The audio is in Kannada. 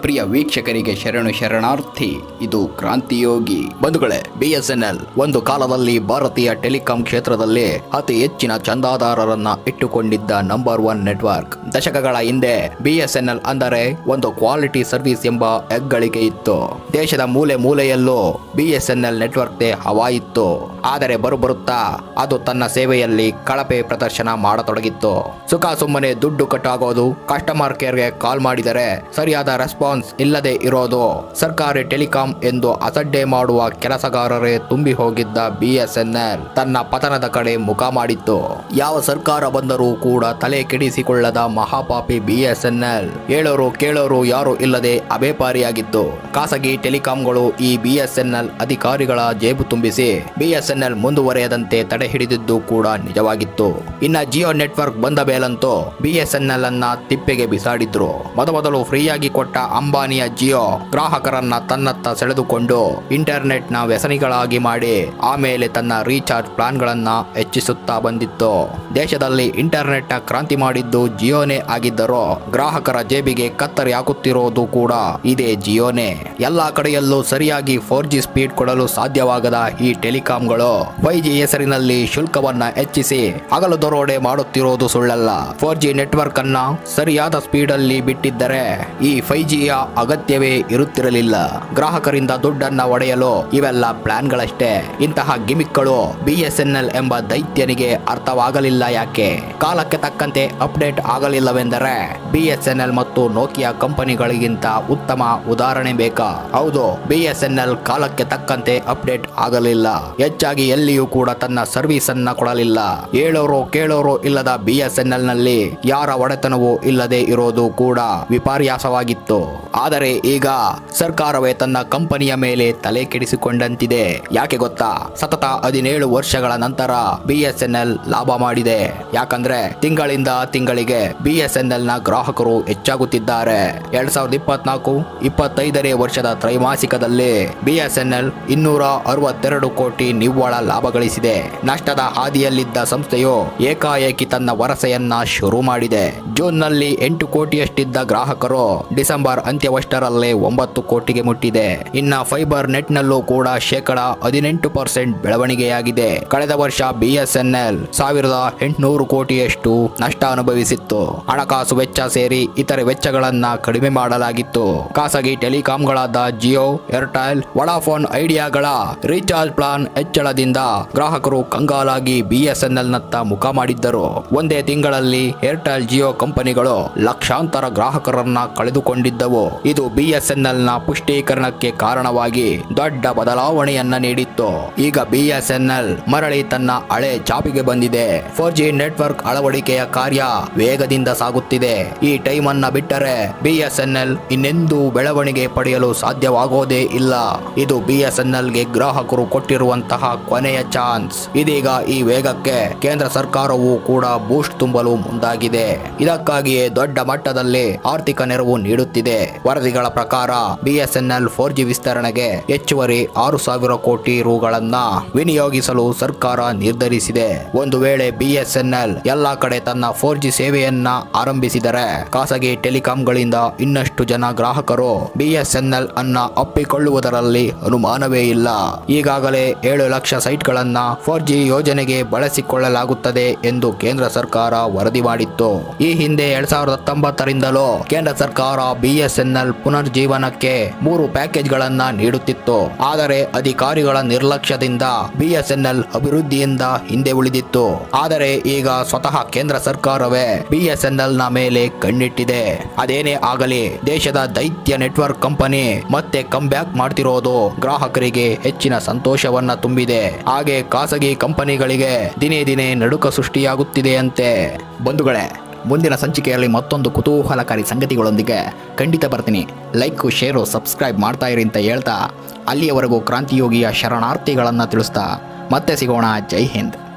ಪ್ರಿಯ ವೀಕ್ಷಕರಿಗೆ ಶರಣು ಶರಣಾರ್ಥಿ, ಇದು ಕ್ರಾಂತಿಯೋಗಿ. ಬಂಧುಗಳೇ ಬಿಎಸ್ಎನ್ಎಲ್ ಒಂದು ಕಾಲದಲ್ಲಿ ಭಾರತೀಯ ಟೆಲಿಕಾಂ ಕ್ಷೇತ್ರದಲ್ಲಿ ಅತಿ ಹೆಚ್ಚಿನ ಚಂದಾದಾರರನ್ನ ಇಟ್ಟುಕೊಂಡಿದ್ದ ನಂಬರ್ ಒನ್ ನೆಟ್ವರ್ಕ್ ದಶಕಗಳ ಹಿಂದೆ ಬಿಎಸ್ಎನ್ಎಲ್ ಅಂದರೆ ಒಂದು ಕ್ವಾಲಿಟಿ ಸರ್ವಿಸ್ ಎಂಬ ಹೆಗ್ಗಳಿಕೆ ಇತ್ತು. ದೇಶದ ಮೂಲೆ ಮೂಲೆಯಲ್ಲೂ ಬಿಎಸ್ಎನ್ಎಲ್ ನೆಟ್ವರ್ಕ್ದೇ ಹವಾ ಇತ್ತು. ಆದರೆ ಬರುಬರುತ್ತಾ ಅದು ತನ್ನ ಸೇವೆಯಲ್ಲಿ ಕಳಪೆ ಪ್ರದರ್ಶನ ಮಾಡತೊಡಗಿತ್ತು. ಸುಖ ಸುಮ್ಮನೆ ದುಡ್ಡು ಕಟ್ಟಾಗೋದು ಕಸ್ಟಮರ್ ಕೇರ್ಗೆ ಕಾಲ್ ಮಾಡಿದರೆ ಸರಿಯಾದ ರೆಸ್ಪಾನ್ಸ್ ಇಲ್ಲದೆ ಇರೋದು. ಸರ್ಕಾರಿ ಟೆಲಿಕಾಂ ಎಂದು ಅಸಡ್ಡೆ ಮಾಡುವ ಕೆಲಸಗಾರರೇ ತುಂಬಿ ಹೋಗಿದ್ದ ಬಿಎಸ್ಎನ್ಎಲ್ ತನ್ನ ಪತನದ ಕಡೆ ಮುಖ ಮಾಡಿತ್ತು. ಯಾವ ಸರ್ಕಾರ ಬಂದರೂ ಕೂಡ ತಲೆ ಕೆಡಿಸಿಕೊಳ್ಳದ ಮಹಾಪಾಪಿ ಬಿಎಸ್ಎನ್ಎಲ್ ಹೇಳೋರು ಕೇಳೋರು ಯಾರು ಇಲ್ಲದೆ ಅಬೇಪಾರಿಯಾಗಿತ್ತು. ಖಾಸಗಿ ಟೆಲಿಕಾಂಗಳು ಈ ಬಿಎಸ್ಎನ್ಎಲ್ ಅಧಿಕಾರಿಗಳ ಜೇಬು ತುಂಬಿಸಿ ಬಿಎಸ್ಎನ್ಎಲ್ ಮುಂದುವರೆಯದಂತೆ ತಡೆ ಹಿಡಿದಿದ್ದು ಕೂಡ ನಿಜವಾಗಿತ್ತು. ಇನ್ನ ಜಿಯೋ ನೆಟ್ವರ್ಕ್ ಬಂದ ಮೇಲಂತೂ ಬಿಎಸ್ಎನ್ಎಲ್ ಅನ್ನ ತಿಪ್ಪೆಗೆ ಬಿಸಾಡಿದ್ರು. ಮೊದಮೊದಲು ಫ್ರೀಯಾಗಿ ಕೊಟ್ಟ ಅಂಬಾನಿಯ ಜಿಯೋ ಗ್ರಾಹಕರನ್ನ ತನ್ನತ್ತ ಸೆಳೆದುಕೊಂಡು ಇಂಟರ್ನೆಟ್ನ ವ್ಯಸನಿಗಳಾಗಿ ಮಾಡಿ ಆಮೇಲೆ ತನ್ನ ರೀಚಾರ್ಜ್ ಪ್ಲಾನ್ಗಳನ್ನ ಹೆಚ್ಚಿಸುತ್ತಾ ಬಂದಿತ್ತು. ದೇಶದಲ್ಲಿ ಇಂಟರ್ನೆಟ್ನ ಕ್ರಾಂತಿ ಮಾಡಿದ್ದು ಜಿಯೋನೇ ಆಗಿದ್ದರೂ ಗ್ರಾಹಕರ ಜೇಬಿಗೆ ಕತ್ತರಿ ಹಾಕುತ್ತಿರೋದು ಕೂಡ ಇದೇ ಜಿಯೋನೇ. ಎಲ್ಲಾ ಕಡೆಯಲ್ಲೂ ಸರಿಯಾಗಿ ಫೋರ್ ಜಿ ಸ್ಪೀಡ್ ಕೊಡಲು ಸಾಧ್ಯವಾಗದ ಈ ಟೆಲಿಕಾಂಗಳು ಫೈವ್ ಜಿ ಹೆಸರಿನಲ್ಲಿ ಶುಲ್ಕವನ್ನ ಹೆಚ್ಚಿಸಿ ಹಗಲು ದರೋಡೆ ಮಾಡುತ್ತಿರುವುದು ಸುಳ್ಳಲ್ಲ. ಫೋರ್ ಜಿ ನೆಟ್ವರ್ಕ್ ಅನ್ನ ಸರಿಯಾದ ಸ್ಪೀಡ್ ಅಲ್ಲಿ ಬಿಟ್ಟಿದ್ದರೆ ಈ ಫೈ ಜಿಯ ಅಗತ್ಯವೇ ಇರುತ್ತಿರಲಿಲ್ಲ. ಗ್ರಾಹಕರಿಂದ ದುಡ್ಡನ್ನ ಒಡೆಯಲು ಇವೆಲ್ಲ ಪ್ಲಾನ್ಗಳಷ್ಟೇ. ಇಂತಹ ಗಿಮಿಕ್ಗಳು ಬಿಎಸ್ಎನ್ಎಲ್ ಎಂಬ ದೈತ್ಯನಿಗೆ ಅರ್ಥವಾಗಲಿಲ್ಲ ಯಾಕೆ? ಕಾಲಕ್ಕೆ ತಕ್ಕಂತೆ ಅಪ್ಡೇಟ್ ಆಗಲಿಲ್ಲವೆಂದರೆ ಬಿಎಸ್ಎನ್ಎಲ್ ಮತ್ತು ನೋಕಿಯಾ ಕಂಪನಿಗಳಿಗಿಂತ ಉತ್ತಮ ಉದಾಹರಣೆ ಬೇಕಾ? ಹೌದು ಬಿಎಸ್ಎನ್ಎಲ್ ಕಾಲಕ್ಕೆ ತಕ್ಕಂತೆ ಅಪ್ಡೇಟ್ ಆಗಲಿಲ್ಲ. ಹೆಚ್ಚಾಗಿ ಎಲ್ಲಿಯೂ ಕೂಡ ತನ್ನ ಸರ್ವಿಸ್ ಅನ್ನ ಕೊಡಲಿಲ್ಲ. ಏಳೋರು ಕೇಳೋರು ಇಲ್ಲದ ಬಿಎಸ್ಎನ್ಎಲ್ನಲ್ಲಿ ಯಾರ ಒಡೆತನವೂ ಇಲ್ಲದೆ ಇರೋದು ಕೂಡ ವಿಪರ್ಯಾಸವಾಗಿತ್ತು. ಆದರೆ ಈಗ ಸರ್ಕಾರವೇ ತನ್ನ ಕಂಪನಿಯ ಮೇಲೆ ತಲೆ ಕೆಡಿಸಿಕೊಂಡಂತಿದೆ. ಯಾಕೆ ಗೊತ್ತಾ? ಸತತ ಹದಿನೇಳು ವರ್ಷಗಳ ನಂತರ ಬಿಎಸ್ಎನ್ಎಲ್ ಲಾಭ ಮಾಡಿದೆ. ಯಾಕಂದ್ರೆ ತಿಂಗಳಿಂದ ತಿಂಗಳಿಗೆ ಬಿಎಸ್ಎನ್ಎಲ್ನ ಗ್ರಾಹಕರು ಹೆಚ್ಚಾಗುತ್ತಿದ್ದಾರೆ. ಎರಡ್ ಸಾವಿರದ ಇಪ್ಪತ್ನಾಲ್ಕು, ಇಪ್ಪತ್ತೈದನೇ ವರ್ಷದ ತ್ರೈಮಾಸಿಕದಲ್ಲಿ ಬಿಎಸ್ಎನ್ಎಲ್ ಇನ್ನೂರ ಅರವತ್ತೆರಡು ಕೋಟಿ ನಿವ್ವಳ ಲಾಭ ಗಳಿಸಿದೆ. ನಷ್ಟದ ಹಾದಿಯಲ್ಲಿದ್ದ ಸಂಸ್ಥೆಯು ಏಕಾಏಕಿ ತನ್ನ ವರಸೆಯನ್ನ ಶುರು ಮಾಡಿದೆ. ಜೂನ್ನಲ್ಲಿ ಎಂಟು ಕೋಟಿಯಷ್ಟಿದ್ದ ಗ್ರಾಹಕರು ಡಿಸೆಂಬರ್ ಅಂತ್ಯವಷ್ಟರಲ್ಲೇ ಒಂಬತ್ತು ಕೋಟಿಗೆ ಮುಟ್ಟಿದೆ. ಇನ್ನ ಫೈಬರ್ ನೆಟ್ ನಲ್ಲೂ ಕೂಡ ಶೇಕಡ ಹದಿನೆಂಟು ಪರ್ಸೆಂಟ್ ಬೆಳವಣಿಗೆಯಾಗಿದೆ. ಕಳೆದ ವರ್ಷ ಬಿಎಸ್ಎನ್ಎಲ್ ಸಾವಿರದ ಎಂಟುನೂರು ಕೋಟಿಯಷ್ಟು ನಷ್ಟ ಅನುಭವಿಸಿತ್ತು. ಹಣಕಾಸು ವೆಚ್ಚ ಸೇರಿ ಇತರೆ ವೆಚ್ಚಗಳನ್ನ ಕಡಿಮೆ ಮಾಡಲಾಗಿತ್ತು. ಖಾಸಗಿ ಟೆಲಿಕಾಂಗಳಾದ ಜಿಯೋ, ಏರ್ಟೆಲ್, ವಡಾಫೋನ್ ಐಡಿಯಾಗಳ ರೀಚಾರ್ಜ್ ಪ್ಲಾನ್ ಹೆಚ್ಚಳದಿಂದ ಗ್ರಾಹಕರು ಕಂಗಾಲಾಗಿ ಬಿಎಸ್ಎನ್ಎಲ್ ನತ್ತ ಮುಖ ಮಾಡಿದ್ದರು. ಒಂದೇ ತಿಂಗಳಲ್ಲಿ ಏರ್ಟೆಲ್ ಜಿಯೋ ಕಂಪನಿಗಳು ಲಕ್ಷಾಂತರ ಗ್ರಾಹಕರನ್ನ ಕಳೆದುಕೊಂಡಿದ್ದವು. ಇದು ಬಿಎಸ್ಎನ್ಎಲ್ನ ಪುಷ್ಟೀಕರಣಕ್ಕೆ ಕಾರಣವಾಗಿ ದೊಡ್ಡ ಬದಲಾವಣೆಯನ್ನ ನೀಡಿತ್ತು. ಈಗ ಬಿಎಸ್ಎನ್ಎಲ್ ಮರಳಿ ತನ್ನ ಹಳೆ ಚಾಪಿಗೆ ಬಂದಿದೆ. ಫೋರ್ ಜಿ ನೆಟ್ವರ್ಕ್ ಅಳವಡಿಕೆಯ ಕಾರ್ಯ ವೇಗದಿಂದ ಸಾಗುತ್ತಿದೆ. ಈ ಟೈಮ್ ಅನ್ನ ಬಿಟ್ಟರೆ ಬಿಎಸ್ಎನ್ಎಲ್ ಇನ್ನೆಂದೂ ಬೆಳವಣಿಗೆ ಪಡೆಯಲು ಸಾಧ್ಯವಾಗೋದೇ ಇಲ್ಲ. ಇದು ಬಿಎಸ್ಎನ್ಎಲ್ಗೆ ಗ್ರಾಹಕರು ಕೊಟ್ಟಿರುವಂತಹ ಕೊನೆಯ ಚಾನ್ಸ್. ಇದೀಗ ಈ ವೇಗಕ್ಕೆ ಕೇಂದ್ರ ಸರ್ಕಾರವು ಕೂಡ ಬೂಸ್ಟ್ ತುಂಬಲು ಮುಂದಾಗಿದೆ. ಇದಕ್ಕಾಗಿಯೇ ದೊಡ್ಡ ಮಟ್ಟದಲ್ಲಿ ಆರ್ಥಿಕ ನೆರವು ನೀಡುತ್ತಿದೆ. ವರದಿಗಳ ಪ್ರಕಾರ ಬಿಎಸ್ಎನ್ಎಲ್ ಫೋರ್ ಜಿ ವಿಸ್ತರಣೆಗೆ ಹೆಚ್ಚುವರಿ ಆರು ಸಾವಿರ ಕೋಟಿ ರುಗಳನ್ನ ವಿನಿಯೋಗಿಸಲು ಸರ್ಕಾರ ನಿರ್ಧರಿಸಿದೆ. ಒಂದು ವೇಳೆ ಬಿಎಸ್ಎನ್ಎಲ್ ಎಲ್ಲಾ ಕಡೆ ತನ್ನ ಫೋರ್ ಜಿ ಸೇವೆಯನ್ನ ಆರಂಭಿಸಿದರೆ ಖಾಸಗಿ ಟೆಲಿಕಾಂಗಳಿಂದ ಇನ್ನಷ್ಟು ಜನ ಗ್ರಾಹಕರು ಬಿಎಸ್ಎನ್ಎಲ್ ಅನ್ನ ಅಪ್ಪಿಕೊಳ್ಳುವುದರಲ್ಲಿ ಅನುಮಾನವೇ ಇಲ್ಲ. ಈಗಾಗಲೇ ಏಳು ಸೈಟ್ಗಳನ್ನ ಫೋರ್ ಜಿ ಯೋಜನೆಗೆ ಬಳಸಿಕೊಳ್ಳಲಾಗುತ್ತದೆ ಎಂದು ಕೇಂದ್ರ ಸರ್ಕಾರ ವರದಿ ಮಾಡಿತ್ತು. ಈ ಹಿಂದೆ ಎರಡ್ ಸಾವಿರದ ಹತ್ತೊಂಬತ್ತರಿಂದಲೂ ಕೇಂದ್ರ ಸರ್ಕಾರ ಬಿಎಸ್ಎನ್ಎಲ್ ಪುನರ್ಜೀವನಕ್ಕೆ ಮೂರು ಪ್ಯಾಕೇಜ್ಗಳನ್ನ ನೀಡುತ್ತಿತ್ತು. ಆದರೆ ಅಧಿಕಾರಿಗಳ ನಿರ್ಲಕ್ಷ್ಯದಿಂದ ಬಿಎಸ್ಎನ್ಎಲ್ ಅಭಿವೃದ್ಧಿಯಿಂದ ಹಿಂದೆ ಉಳಿದಿತ್ತು. ಆದರೆ ಈಗ ಸ್ವತಃ ಕೇಂದ್ರ ಸರ್ಕಾರವೇ ಬಿಎಸ್ಎನ್ಎಲ್ನ ಮೇಲೆ ಕಣ್ಣಿಟ್ಟಿದೆ. ಅದೇನೇ ಆಗಲಿ, ದೇಶದ ದೈತ್ಯ ನೆಟ್ವರ್ಕ್ ಕಂಪನಿ ಮತ್ತೆ ಕಮ್ ಬ್ಯಾಕ್ ಮಾಡ್ತಿರೋದು ಗ್ರಾಹಕರಿಗೆ ಹೆಚ್ಚಿನ ಸಂತೋಷವನ್ನ ತುಂಬಿದೆ. ಹಾಗೆ ಖಾಸಗಿ ಕಂಪನಿಗಳಿಗೆ ದಿನೇ ದಿನೇ ನಡುಕ ಸೃಷ್ಟಿಯಾಗುತ್ತಿದೆಯಂತೆ. ಬಂಧುಗಳೇ, ಮುಂದಿನ ಸಂಚಿಕೆಯಲ್ಲಿ ಮತ್ತೊಂದು ಕುತೂಹಲಕಾರಿ ಸಂಗತಿಗಳೊಂದಿಗೆ ಖಂಡಿತ ಬರ್ತೀನಿ. ಲೈಕು, ಶೇರು, ಸಬ್ಸ್ಕ್ರೈಬ್ ಮಾಡ್ತಾ ಇರಿ ಅಂತ ಹೇಳ್ತಾ, ಅಲ್ಲಿಯವರೆಗೂ ಕ್ರಾಂತಿಯೋಗಿಯ ಶರಣಾರ್ಥಿಗಳನ್ನು ತಿಳಿಸ್ತಾ, ಮತ್ತೆ ಸಿಗೋಣ. ಜೈ ಹಿಂದ್.